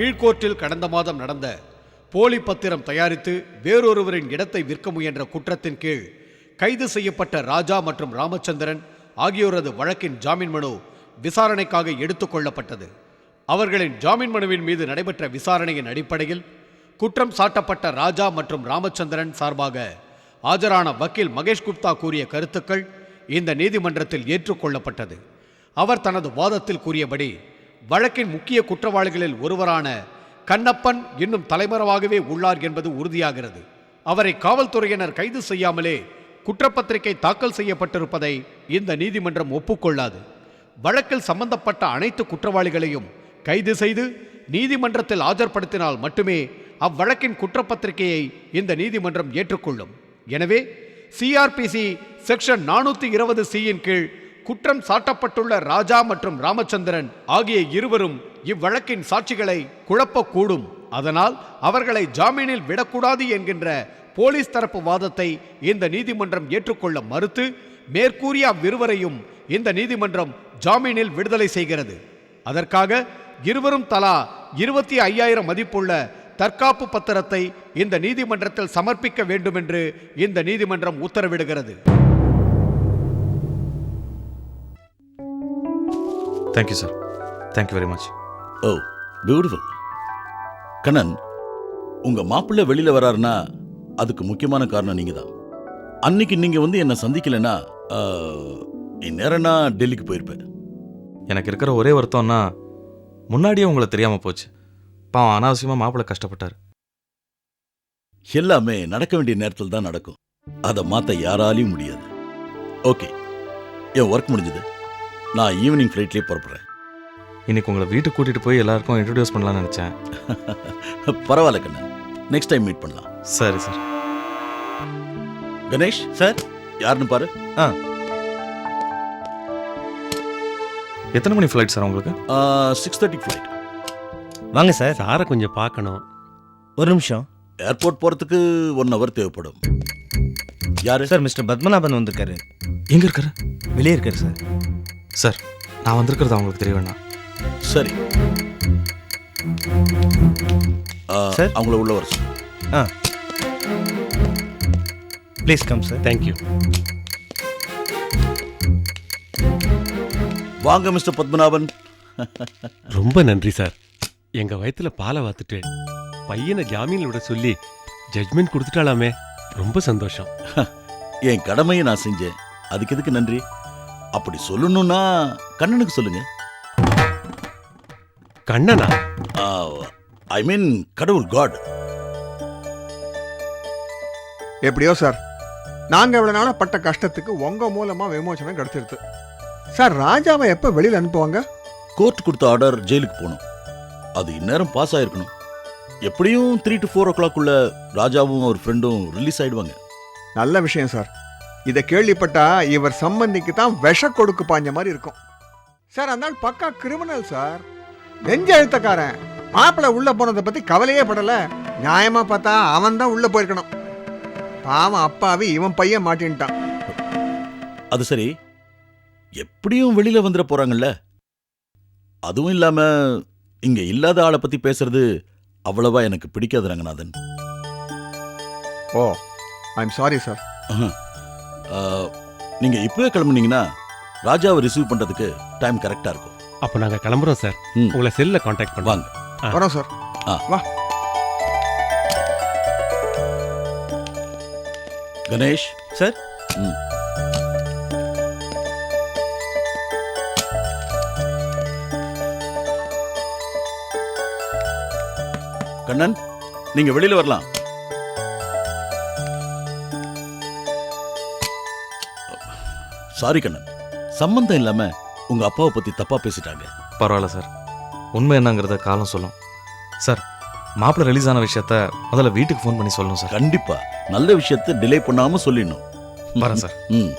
கீழ்கோர்ட்டில் கடந்த மாதம் நடந்த போலி பத்திரம் தயாரித்து வேறொருவரின் இடத்தை விற்க முயன்ற குற்றத்தின் கீழ் கைது செய்யப்பட்ட ராஜா மற்றும் ராமச்சந்திரன் ஆகியோரது வழக்கின் ஜாமீன் மனு விசாரணைக்காக எடுத்துக்கொள்ளப்பட்டது அவர்களின் ஜாமீன் மனுவின் மீது நடைபெற்ற விசாரணையின் அடிப்படையில் குற்றம் சாட்டப்பட்ட ராஜா மற்றும் ராமச்சந்திரன் சார்பாக ஆஜரான வக்கீல் மகேஷ் குப்தா கூறிய கருத்துக்கள் இந்த நீதிமன்றத்தில் ஏற்றுக்கொள்ளப்பட்டது. அவர் தனது வாதத்தில் கூறியபடி வழக்கின் முக்கிய குற்றவாளிகளில் ஒருவரான கண்ணப்பன் இன்னும் தலைமறைவாகவே உள்ளார் என்பது உறுதியாகிறது. அவரை காவல்துறையினர் கைது செய்யாமலே குற்றப்பத்திரிகை தாக்கல் செய்யப்பட்டிருப்பதை இந்த நீதிமன்றம் ஒப்புக்கொள்ளாது. வழக்கில் சம்பந்தப்பட்ட அனைத்து குற்றவாளிகளையும் கைது செய்து நீதிமன்றத்தில் ஆஜர்படுத்தினால் மட்டுமே அவ்வழக்கின் குற்றப்பத்திரிகையை இந்த நீதிமன்றம் ஏற்றுக்கொள்ளும். எனவே சிஆர்பிசி செக்ஷன் நானூத்தி இருபது சியின் கீழ் குற்றம் சாட்டப்பட்டுள்ள ராஜா மற்றும் ராமச்சந்திரன் ஆகிய இருவரும் இவ்வழக்கின் சாட்சிகளை குழப்பக்கூடும். அதனால் அவர்களை ஜாமீனில் விடக்கூடாது என்கின்ற போலீஸ் தரப்பு வாதத்தை இந்த நீதிமன்றம் ஏற்றுக்கொள்ள மறுத்து மேற்கூறிய அவ்விருவரையும் இந்த நீதிமன்றம் ஜாமீனில் விடுதலை செய்கிறது. அதற்காக இருவரும் தலா இருபத்தி ஐயாயிரம் மதிப்புள்ள தற்காப்பு பத்திரத்தை இந்த நீதிமன்றத்தில் சமர்ப்பிக்க வேண்டும் என்று இந்த நீதிமன்றம் உத்தரவிடுகிறது. Thank you sir thank you very much oh beautiful Kannan உங்க மாப்பிள்ளை வெளியில வராருன்னா அதுக்கு முக்கியமான காரணம் நீங்க தான் அன்னைக்கு நீங்க வந்து என்னை சந்திக்கலைன்னா இந்நேரம் நான் டெல்லிக்கு போயிருப்பேன். எனக்கு இருக்கிற ஒரே வருத்தம்னா முன்னாடியே உங்களை தெரியாமல் போச்சு. பாவம் அனாவசியமாக மாப்பிள்ளை கஷ்டப்பட்டார். எல்லாமே நடக்க வேண்டிய நேரத்தில் தான் நடக்கும். அதை மாத்த யாராலையும் முடியாது. ஓகே என் ஒர்க் முடிஞ்சது. நான் ஈவினிங் ஃப்ளைட்லேயே புறப்படுறேன். இன்னைக்கு உங்களை வீட்டுக்கு கூட்டிகிட்டு போய் எல்லாருக்கும் இன்ட்ரடியூஸ் பண்ணலாம்னு நினச்சேன். பரவாயில்ல கண்ணன். நெக்ஸ்ட் டைம் மீட் பண்ணலாம். சரி சார். கணேஷ்? சார்? யாருன்னு பாரு. எத்தனை மணி ஃப்ளைட் சார் உங்களுக்கு? சிக்ஸ் தேர்ட்டி ஃப்ளைட் வாங்க சார். சாரை கொஞ்சம் பார்க்கணும். ஒரு நிமிஷம். ஏர்போர்ட் போறதுக்கு ஒன் ஹவர் தேவைப்படும். யாரு? சார் மிஸ்டர் பத்மநாபன் வந்திருக்காரு. எங்கே இருக்காரு? வெளியே இருக்காரு சார். சார் நான் வந்திருக்கிறது அவங்களுக்கு தெரிய வேண்டாம் சரி. ஆ, சார்? அவங்கள உள்ள வர. ஆ. Please come sir thank you வாங்க மிஸ்டர் பத்மநாபன். ரொம்ப நன்றி சார். எங்க வயத்துல பாலை வாத்துட்டு பையனை ஜாமீன்ல விட சொல்லி ஜட்மெண்ட் கொடுத்துட்டாலாமே. ரொம்ப சந்தோஷம். என் கடமையை நான் செஞ்சேன்? அதுக்கு எதுக்கு நன்றி? அப்படி சொல்லணும்னா கண்ணனுக்கு சொல்லுங்க. கண்ணனா? ஐ மீன் கடவுள் காட். எப்படியோ சார். நாங்க இவ்வளவு நாளா பட்ட கஷ்டத்துக்கு உங்க மூலமா விமோசனம் கிடைச்சிருது. சார் ராஜாவை எப்ப வெளியில அனுப்புவாங்க? கோர்ட் கொடுத்த ஆர்டர் ஜெயிலுக்கு போகணும். அது இந்நேரம் பாஸ் ஆயிருக்கணும். எப்படியும் த்ரீ டு ஃபோர் ஓ கிளாக்குள்ள ராஜாவும் அவர் ஃப்ரெண்டும் ரிலீஸ் ஆயிடுவாங்க. நல்ல விஷயம் சார். இதை கேள்விப்பட்டா இவர் சம்பந்திக்கு தான் விஷ கொடுக்கு பாஞ்ச மாதிரி இருக்கும். சார் அந்த பக்கா கிரிமினல் சார். நெஞ்ச எழுத்தக்காரன். மாப்பிள்ளை உள்ள போனதை பத்தி கவலையே படல. நியாயமா பார்த்தா அவன் தான் உள்ள போயிருக்கணும். பாவம் அப்பாவி இவன் பையன் மாட்டின்ட்டான். அது சரி. எப்படியும் வெளியில வந்துட போறாங்கல்ல? அதுவும் இல்லாம இங்க இல்லாத ஆளை பத்தி பேசுறது அவ்வளவா எனக்கு பிடிக்காது Ranganathan. Oh I'm sorry sir ஆஹ், நீங்க இப்பவே கிளம்புனீங்கன்னா ராஜாவை ரிசீவ் பண்றதுக்கு டைம் கரெக்டா இருக்கும். அப்ப நாங்க கிளம்புறோம் சார் ம். உங்களை செல்ல காண்டாக்ட் பண்ணுவாங்க வாங்க. வரோம் சார் ஆ. வா. கணேஷ். சார் ம். கண்ணன் நீங்க வெளியில வரலாம். சாரி கண்ணன். சம்பந்தம் இல்லாம உங்க அப்பாவை பத்தி தப்பா பேசிட்டாங்க. பரவாயில்ல சார் உண்மை என்னங்கிறத காலம் சொல்லும். சார் மாப்பிள்ளை ரிலீஸ் ஆன விஷயத்த முதல்ல வீட்டுக்கு ஃபோன் பண்ணி சொல்லணும் சார் கண்டிப்பா. நல்ல விஷயத்தை டிலே பண்ணாம சொல்லிடணும். வரேன் சார் ம்.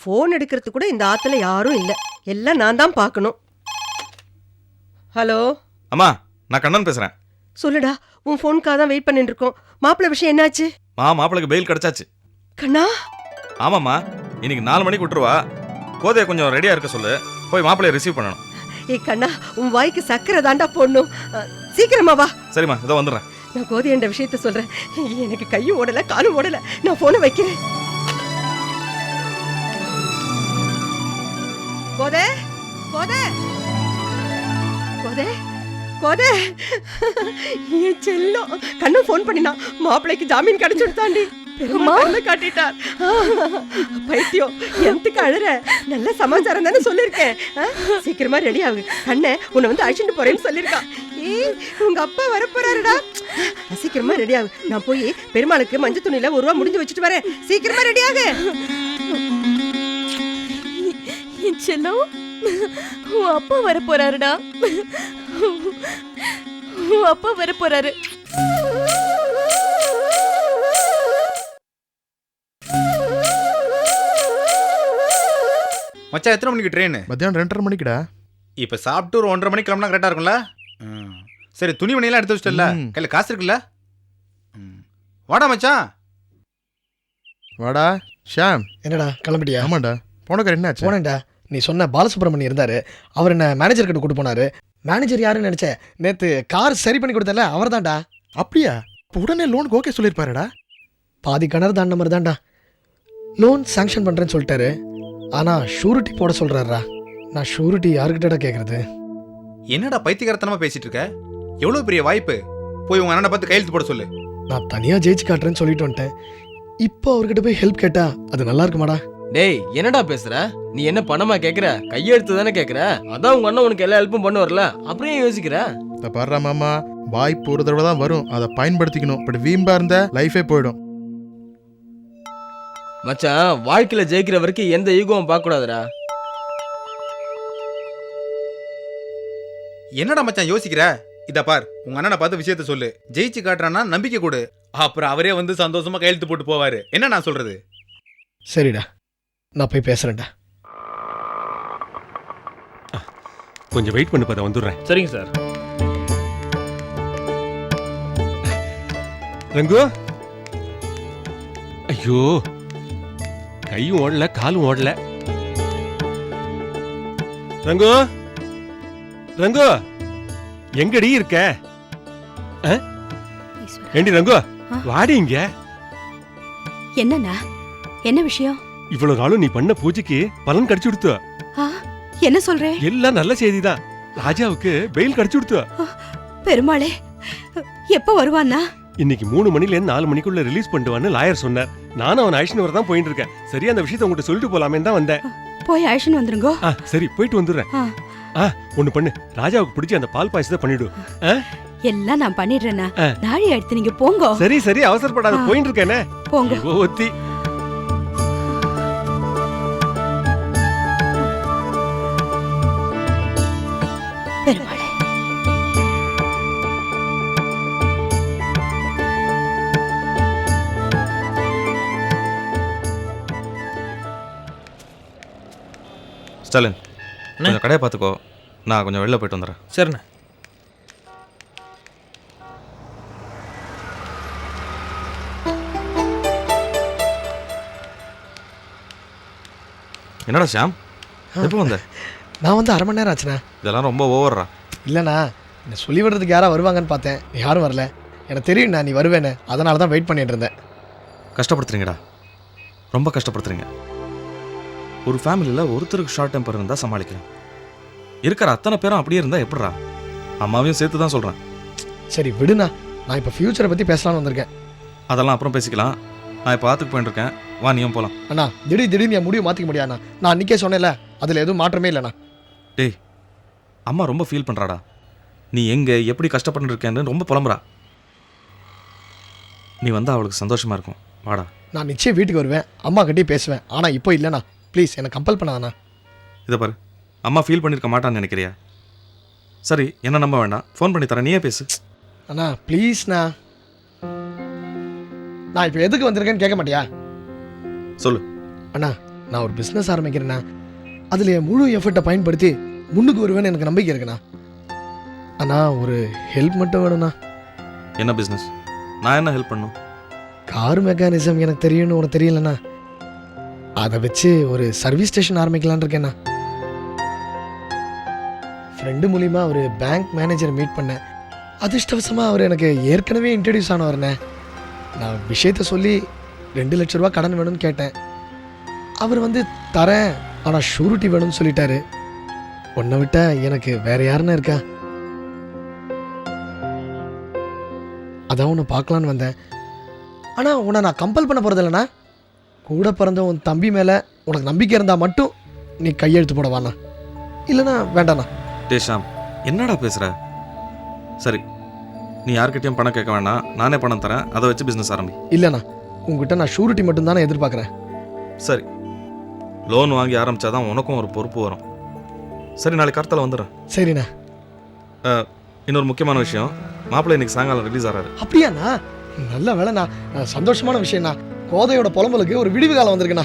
ஃபோன் எடுக்கிறது கூட இந்த ஆத்துல யாரும் இல்ல. எல்லாம் நான் தான் பார்க்கணும். ஹலோ? அம்மா நான் கண்ணன் பேசுகிறேன் சொல்லுடா உன் ஃபோனுக்காக தான் வெயிட் பண்ணிட்டு இருக்கோம். மாப்பிள்ளை விஷயம் என்னாச்சு? மா மாப்பிளைக்கு பெயில் கிடைச்சாச்சு. கண்ணா? ஆமாம்மா இன்னைக்கு நாலு மணிக்கு விட்டுருவா. கோதையை கொஞ்சம் ரெடியாக இருக்க சொல்லு. போய் மாப்பிளைய ரிசீவ் பண்ணணும். ஏ கண்ணா உன் வாய்க்கு சக்கரை தாண்டா போடணும். சீக்கிரமா வா. சரிம்மா இதோ வந்துடுறேன். நான் கோதை என்ற விஷயத்த சொல்றேன். எனக்கு கையும் ஓடல காலும் ஓடல. நான் போனை வைக்கிறேன். கோதை கோதை. கோதை கோதை. என் செல்லம் கண்ணன் ஃபோன் பண்ணினா மாப்பிள்ளைக்கு ஜாமீன் கிடைச்சுடுத்தாண்டி. பெருமாள் காட்டிட்டார். பைத்தியம் எந்தக்கு அழுற? நல்ல சமாச்சாரம் தானே சொல்லியிருக்கேன். ஆ, சீக்கிரமா ரெடி ஆகு. கண்ணை உன்னை வந்து அழைச்சிட்டு போறேன்னு சொல்லியிருக்கான் ஏய் உங்க அப்பா வரப்போறாருடா. சீக்கிரமா ரெடி ஆகு. நான் போய் பெருமாளுக்கு மஞ்சள் துணியில ஒரு ரூபா முடிஞ்சு வச்சுட்டு வரேன். சீக்கிரமா ரெடி ஆகு. என் செல்லம். உன் அப்பா வர போறாருடா உன் அப்பா வர போறாரு மச்சான் எத்தனை மணிக்கு ட்ரெயின் மத்தியானம் ரெண்டரை மணிக்குடா. இப்போ சாப்பிட்டு ஒரு ஒன்றரை மணிக்கு கிளம்புனா கரெக்டாக இருக்கும்ல. சரி துணி மணியெல்லாம் எடுத்து வச்சிட்டல. கையில் காசு இருக்குல்ல? ம். வாடா மச்சான். வாடா ஷாம். என்னடா கிளம்பிட்டியா? ஆமாண்டா. போனக்கார என்னாச்சு? போனேன்டா. நீ சொன்ன பாலசுப்ரமணியம் இருந்தாரு. அவர் என்ன மேனேஜர் கிட்ட கூட்டு போனாரு. மேனேஜர் யாருன்னு நினைச்சேன் நேத்து கார் சரி பண்ணி கொடுத்தல அவர் தான்டா அப்படியா? இப்போ உடனே லோனுக்கு ஓகே சொல்லியிருப்பாருடா. பாதி கிணறு தாண்ட மாதிரி தான்டா லோன் சாங்ஷன் பண்றேன்னு சொல்லிட்டாரு. ஆனா ஷூரிட்டி போட சொல்றாருடா. நான் ஷூரிட்டி யாருக்கிட்டடா கேக்குறது? என்னடா பைத்தியகாரத்தனமா பேசிட்டு இருக்க? எவ்வளோ பெரிய வாய்ப்பு? போய் உங்க அண்ணனை பார்த்து கையெழுத்து போட சொல்லு. நான் தனியா ஜெயிச்சு காட்டுறேன்னு சொல்லிட்டு வந்துட்டேன். இப்போ அவர்கிட்ட போய் ஹெல்ப் கேட்டா அது நல்லா இருக்குமாடா? டேய் என்னடா பேசுற? நீ என்ன பணமா கேக்குற? கையெழுத்து தானே கேக்குற? அதான் உங்க அண்ணன் உனக்கு எல்லா ஹெல்ப்பும் பண்ணுவார்ல? அப்புறம் ஏன் யோசிக்கிற? இந்த பாடுறா மாமா வாய்ப்பு ஒரு தடவை தான் வரும். அதை பயன்படுத்திக்கணும். பட் வீம்பா இருந்தா லைஃபே போயிடும். மச்சான் வாழ்க்கையில ஜெயிக்கிற வரைக்கும் எந்த ஈகோவும் பார்க்க கூடாதுடா என்னடா மச்சான் யோசிக்கிற? இத பார் உங்க அண்ணனை பார்த்து விஷயத்த சொல்லு. ஜெயிச்சு காட்டுறான்னா நம்பிக்கை கொடு. அப்புறம் அவரே வந்து சந்தோஷமா கையெழுத்து போட்டு போவாரு. என்ன நான் சொல்றது? சரிடா. நான் போய் பேசுறேன்டா. கொஞ்சம் வெயிட் பண்ணு பார்த்தா வந்துடுறேன். சரிங்க சார். ரங்கு? ஐயோ கையும் ஓடல காலும் ஓடல. ரங்கு? ரங்கு? எங்கடி இருக்க? ஆ? ஏண்டி ரங்கு? வாடி இங்க. என்னண்ணா? என்ன விஷயம்? இவ்வளவு நாளும் நீ பண்ண பூஜைக்கு பலன் கிடைச்சு கொடுத்து. என்ன சொல்றே? எல்லாம் நல்ல செய்திதான். ராஜாவுக்கு பெயில் கிடைச்சு கொடுத்து. பெருமாளே எப்ப வருவான்னா? இன்னைக்கு மூணு மணில இருந்து நாலு மணிக்குள்ள ரிலீஸ் பண்ணிடுவான்னு லாயர் சொன்னார். நானும் அவன் அழிச்சுன்னு வர தான் போயிட்டு இருக்கேன். சரி அந்த விஷயத்தை உங்ககிட்ட சொல்லிட்டு போலாமே தான் வந்தேன். போய் அழைச்சுன்னு வந்துருங்கோ. சரி போயிட்டு வந்துடுறேன். ஆ. ஒண்ணு பண்ணு. ராஜாவுக்கு பிடிச்ச அந்த பால் பாயசத்தை பண்ணிடு. எல்லாம் நான் பண்ணிடுறேண்ணா ஆ. நாழி எடுத்து நீங்க போங்கோ. சரி சரி அவசரப்படாத. போயிட்டு இருக்கேனே. போங்க. ஒத்தி. பெருமாளே ஸ்டாலின் கொஞ்சம் கடையை பார்த்துக்கோ. நான் கொஞ்சம் வெளில போயிட்டு வந்துடுறேன். சரிண்ணே. என்னடா ஷாம்? எப்போ வந்த? நான் வந்து அரை மணி நேரம் ஆச்சுண்ணா. இதெல்லாம் ரொம்ப ஓவர்ரா. இல்லைண்ணா என்னை சொல்லி விடுறதுக்கு யாரா வருவாங்கன்னு பார்த்தேன். யாரும் வரல. எனக்கு தெரியும்ண்ணா நீ வருவேன்னு. அதனால தான் வெயிட் பண்ணிட்டு இருந்தேன். கஷ்டப்படுத்துறீங்கடா. ரொம்ப கஷ்டப்படுத்துறீங்க. ஒரு ஃபேமிலியில் ஒருத்தருக்கு ஷார்ட் டெம்பர் இருந்தால் சமாளிக்கலாம். இருக்கிற அத்தனை பேரும் அப்படியே இருந்தால் எப்படிடா? அம்மாவையும் சேர்த்து தான் சொல்கிறேன் சரி விடுண்ணா. நான் இப்போ ஃப்யூச்சரை பற்றி பேசலாம்னு வந்திருக்கேன். அதெல்லாம் அப்புறம் பேசிக்கலாம். நான் இப்போ ஆத்துக்கு போயிட்டு இருக்கேன். வா நீயும் போகலாம் அண்ணா திடீர் திடீர்னு என் முடிவு மாற்றிக்க முடியாதுண்ணா. நான் அன்றைக்கே சொன்னேன்ல அதில் எதுவும் மாற்றமே இல்லைண்ணா. டேய் அம்மா ரொம்ப ஃபீல் பண்ணுறாடா நீ எங்கே எப்படி கஷ்டப்பட்டு இருக்கேன்னு ரொம்ப புலம்புறா. நீ வந்தால் அவளுக்கு சந்தோஷமாக இருக்கும். வாடா. நான் நிச்சயம் வீட்டுக்கு வருவேன். அம்மா கிட்டேயும் பேசுவேன். ஆனால் இப்போ இல்லைண்ணா. ப்ளீஸ் என்னை கம்பல் பண்ணாதண்ணா. இதை பாரு. அம்மா ஃபீல் பண்ணியிருக்க மாட்டான்னு நினைக்கிறியா? சரி என்ன நம்ப வேண்டாம். ஃபோன் பண்ணி தரேன். நீயே பேசு. அண்ணா ப்ளீஸ்ண்ணா நான் இப்போ எதுக்கு வந்திருக்கேன்னு கேட்க மாட்டியா? சொல்லு. அண்ணா நான் ஒரு பிஸ்னஸ் ஆரம்பிக்கிறேண்ணா. அதில் என் முழு எஃபர்ட்டை பயன்படுத்தி முன்னுக்கு வருவேன்னு எனக்கு நம்பிக்கை இருக்குண்ணா. அண்ணா ஒரு ஹெல்ப் மட்டும் வேணும்ண்ணா. என்ன பிஸ்னஸ் நான் என்ன ஹெல்ப் பண்ணும் கார் மெக்கானிசம் எனக்கு தெரியும்னு உனக்கு தெரியலண்ணா. அதை வச்சு ஒரு சர்வீஸ் ஸ்டேஷன் ஆரம்பிக்கலான்னு இருக்கேண்ணா. ஃப்ரெண்டு மூலிமா ஒரு பேங்க் மேனேஜரை மீட் பண்ணேன். அதிர்ஷ்டவசமாக அவர் எனக்கு ஏற்கனவே இன்ட்ரடியூஸ் ஆனவர்ண்ணே. நான் விஷயத்த சொல்லி ரெண்டு லட்ச ரூபா கடன் வேணும்னு கேட்டேன். அவர் வந்து தரேன். ஆனால் ஷூரிட்டி வேணும்னு சொல்லிட்டாரு. உன்னை விட்ட எனக்கு வேற யாருன்னு இருக்கா? அதான் உன்னை பார்க்கலான்னு வந்தேன். ஆனால் உன்னை நான் கம்பல் பண்ண போகிறது இல்லைண்ணா. கூட பிறந்த உன் தம்பி மேலே உனக்கு நம்பிக்கை இருந்தால் மட்டும் நீ கையெழுத்து போட வாண்ணா. இல்லைண்ணா வேண்டாண்ணா. டே ஷாம் என்னடா பேசுற? சரி நீ யார்கிட்டயும் பணம் கேட்க வேணாம். நானே பணம் தரேன். அதை வச்சு பிஸ்னஸ் ஆரம்பி. இல்லைண்ணா உங்ககிட்ட நான் ஷூரிட்டி மட்டும்தானே எதிர்பார்க்குறேன். சரி லோன் வாங்கி ஆரம்பிச்சாதான் உனக்கும் ஒரு பொறுப்பு வரும். சரி நாளைக்கு கார்த்தால வந்துடுறேன். சரிண்ணா. அஹ், இன்னொரு முக்கியமான விஷயம். மாப்பிள்ளை இன்னைக்கு சாயங்காலம் ரிலீஸ் ஆறாரு. அப்படியாண்ணா? நல்ல வேலைண்ணா அஹ், சந்தோஷமான விஷயம்ண்ணா. கோதையோட புலம்பலுக்கு ஒரு விடிவு காலம் வந்திருக்குண்ணா.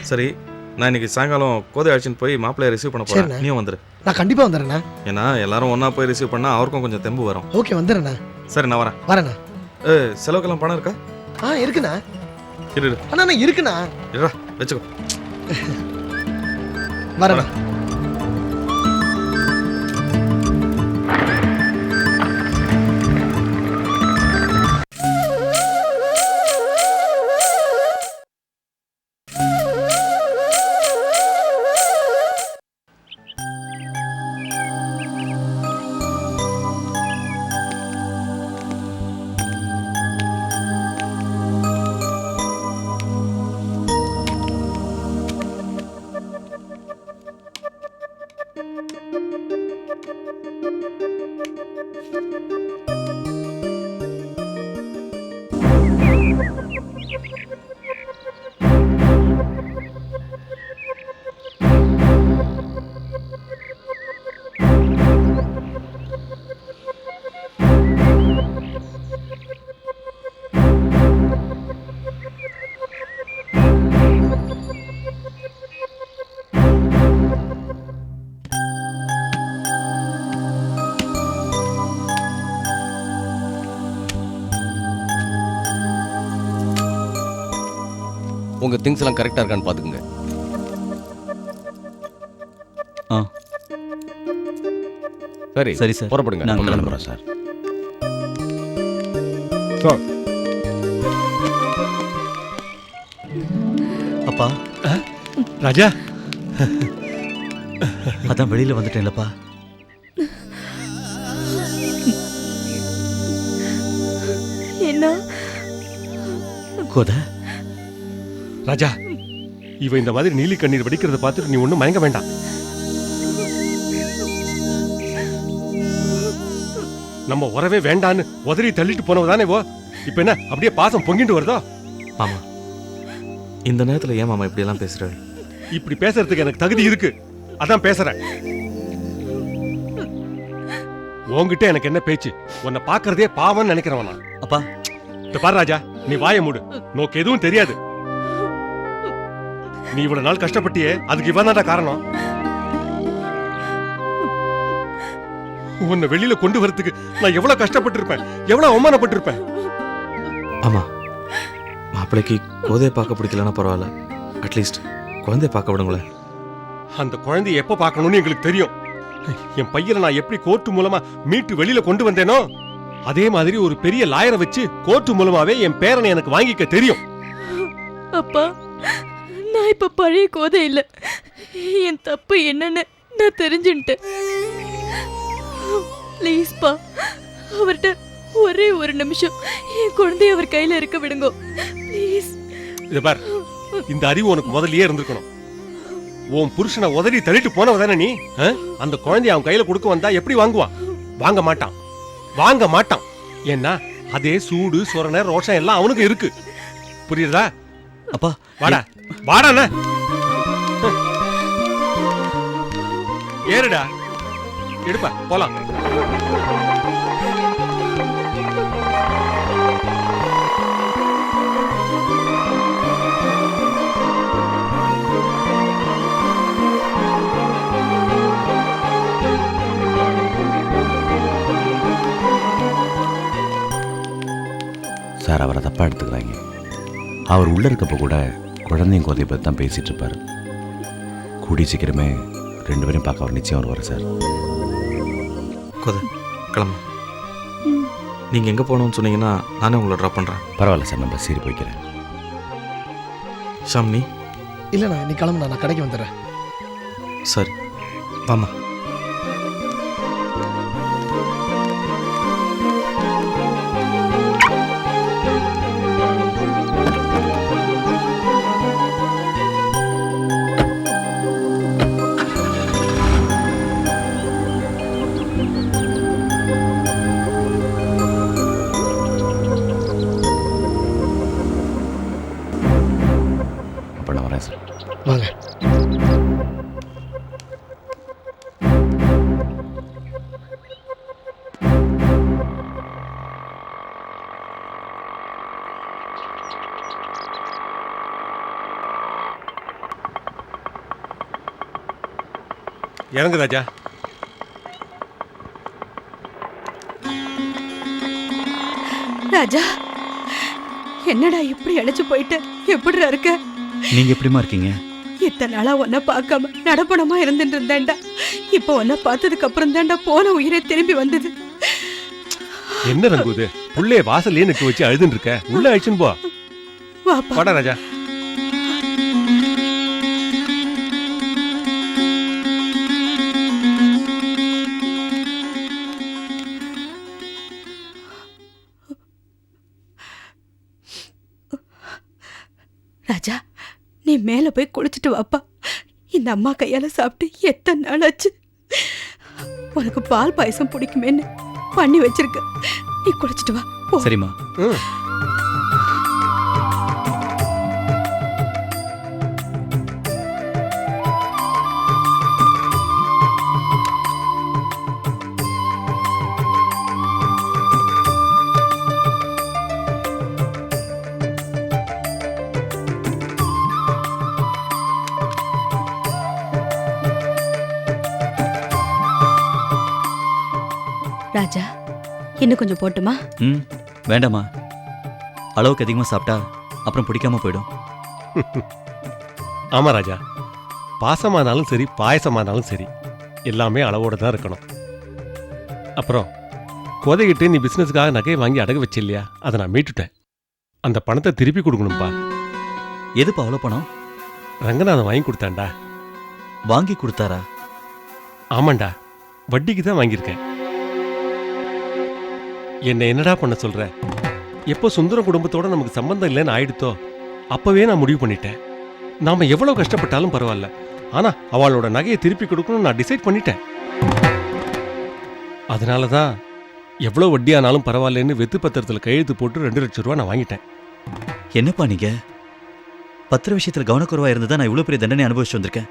சரி நான் இன்னைக்கு சாயங்காலம் கோதை அழைச்சின்னு போய் மாப்பிள்ளைய ரிசீவ் பண்ண போறேன். சரிண்ணே. நீயும் வந்துரு. நான் கண்டிப்பாக வந்துடுறேண்ணா. ஏன்னா எல்லாரும் ஒண்ணா போய் ரிசீவ் பண்ணா அவருக்கும் கொஞ்சம் தெம்பு வரும். ஓகே வந்துடுறேண்ணா. சரி நான் வரேன். வரேண்ணா. ஏ செலவுக்கெல்லாம் பணம் இருக்கா? ஆ இருக்குண்ணா. இரு இரு. அண்ணா அண்ணா, இருக்குண்ணா. இருடா வச்சுக்கோ. வரேண்ணா உங்க திங்ஸ் எல்லாம் கரெக்டா இருக்கான்னு பாத்துக்கோங்க. ஆ. சரி சரி சார். புறப்படுங்க. நாங்க வந்துடுறோம். கிளம்புறோம் சார். அப்பா. ராஜா. அதான் வெளியில வந்துட்டேன்லப்பா என்ன? கோத. ராஜா இவ இந்த மாதிரி நீலி கண்ணீர் வடிக்கிறத பார்த்துட்டு நீ ஒன்றும் மயங்க வேண்டாம். நம்ம உறவே வேண்டான்னு உதறி தள்ளிட்டு போனவ தானே ஓ இப்ப என்ன அப்படியே பாசம் பொங்கிட்டு வருதோ? மாமா இந்த நேரத்துல ஏன் மாமா இப்படி எல்லாம் பேசுறாரு? இப்படி பேசுறதுக்கு எனக்கு தகுதி இருக்கு. அதான் பேசுறேன். உன்கிட்ட எனக்கு என்ன பேச்சு? உன்னை பாக்குறதே பாவம்னு நினைக்கிறவன் நான். அப்பா. இந்த பாரு ராஜா நீ வாய மூடு. நோக்கு எதுவும் தெரியாது. நீ இவ்வளவு நாள் கஷ்டப்பட்டியே அதுக்கு இவன் தான்டா காரணம். உன்னை வெளியில கொண்டு வரதுக்கு நான் எவ்வளவு கஷ்டப்பட்டிருப்பேன் எவ்வளவு அவமானப்பட்டிருப்பேன். ஆமா மாப்பிள்ளைக்கு கோதையை பார்க்க பிடிக்கலன்னா பரவாயில்ல. அட்லீஸ்ட் குழந்தைய பார்க்க விடுங்களேன் அந்த குழந்தையை எப்ப பார்க்கணும்னு எங்களுக்கு தெரியும். என் பையனை நான் எப்படி கோர்ட்டு மூலமா மீட்டு வெளியில கொண்டு வந்தேனோ அதே மாதிரி ஒரு பெரிய லாயரை வச்சு கோர்ட்டு மூலமாவே என் பேரனை எனக்கு வாங்கிக்க தெரியும். அப்பா நான் இப்ப பழைய கோதை இல்லை. என் தப்பு என்னன்னு நான் தெரிஞ்சுட்டேன் ப்ளீஸ்ப்பா அவர்கிட்ட ஒரே ஒரு நிமிஷம் என் குழந்தைய அவர் கையில் இருக்க விடுங்க. ப்ளீஸ் இதை பார் இந்த அறிவு உனக்கு முதல்லயே இருந்திருக்கணும். உன் புருஷனை உதறி தள்ளிட்டு போனவ தானே நீ? ஆ? அந்த குழந்தைய அவன் கையில கொடுக்க வந்தா எப்படி வாங்குவான் வாங்க மாட்டான். வாங்க மாட்டான். ஏன்னா அதே சூடு சொரணை ரோஷம் எல்லாம் அவனுக்கு இருக்கு. புரியுதா? அப்பா வாடா. வாடா அண்ணா. ஏறுடா. எடுப்பா போலாம். சார் அவரை தப்பாக எடுத்துக்கிறாங்க அவர் உள்ளே இருக்கப்போ கூட குழந்தையும் கோதையை பற்றி தான் பேசிகிட்டு இருப்பார். கூடி சீக்கிரமே ரெண்டு பேரையும் பார்க்க அவர் நிச்சயம் வருவார் சார். கொத கிளம்பு. நீங்கள் எங்கே போகணும்னு சொன்னீங்கன்னா நானே உங்களை ட்ராப் பண்ணுறேன் பரவாயில்ல சார் நான் பஸ் ஏறி போய்க்கிறேன். ஷாம் நீ இல்லைண்ணா நீ கிளம்புண்ணா நான் கடைக்கு வந்துடுறேன். சரி வாமா இறங்கு ராஜா. ராஜா என்னடா இப்படி அழைச்சு போயிட்டு? எப்படிடா இருக்க? நீங்கள் எப்படிம்மா இருக்கீங்க? இத்தனை நாளா உன்னை பார்க்காம நடப்பணமா இருந்துட்டு இருந்தேன்டா. இப்போ உன்னை பார்த்ததுக்கு அப்புறம் தான்டா போன உயிரே திரும்பி வந்தது. என்ன ரங்குது? புள்ளைய வாசல்லே நிட்டு வச்சு அழுதுன்னு இருக்க. உள்ள அழிச்சுன்னு போ. வாடா ராஜா. மேல போய் குளிச்சுட்டு வாப்பா. இந்த அம்மா கையால சாப்பிட்டு எத்தனை நாள் ஆச்சு? உனக்கு பால் பாயசம் பிடிக்குமேன்னு பண்ணி வச்சிருக்க. நீ குளிச்சுட்டு வா சரிம்மா. இன்னும் கொஞ்சம் போட்டுமா? ம் வேண்டாம்மா. அளவுக்கு அதிகமாக சாப்பிட்டா அப்புறம் பிடிக்காம போயிடும். ஆமா ராஜா. பாசமானாலும் சரி பாயசமானாலும் சரி எல்லாமே அளவோட தான் இருக்கணும். அப்புறம் கோதைகிட்டு நீ பிசினஸ்க்காக நகையை வாங்கி அடகு வச்ச இல்லையா அதை நான் மீட்டுட்டேன். அந்த பணத்தை திருப்பி கொடுக்கணும்பா. எதுப்பா அவ்வளோ பணம்? ரங்கநாதன் வாங்கி கொடுத்தான்டா. வாங்கி கொடுத்தாரா? ஆமாண்டா. வட்டிக்கு தான் வாங்கியிருக்கேன். என்ன என்னடா பண்ண சொல்ற? எப்போ சுந்தர குடும்பத்தோட நமக்கு சம்பந்தம் இல்லைன்னு ஆயிடுத்தோ? அப்பவே நான் முடிவு பண்ணிட்டேன். நாம எவ்வளவு கஷ்டப்பட்டாலும் பரவாயில்ல. ஆனா அவளோட நகையை திருப்பி கொடுக்கணும்னு நான் டிசைட் பண்ணிட்டேன். அதனால தான் எவ்வளோ வட்டியானாலும் பரவாயில்லன்னு வெத்து பத்திரத்தில் கையெழுத்து போட்டு ரெண்டு லட்சம் ரூபா நான் வாங்கிட்டேன். என்னப்பா நீங்க? பத்திர விஷயத்தில் கவனக்குறவா இருந்து தான் நான் இவ்வளோ பெரிய தண்டனை அனுபவிச்சு வந்திருக்கேன்.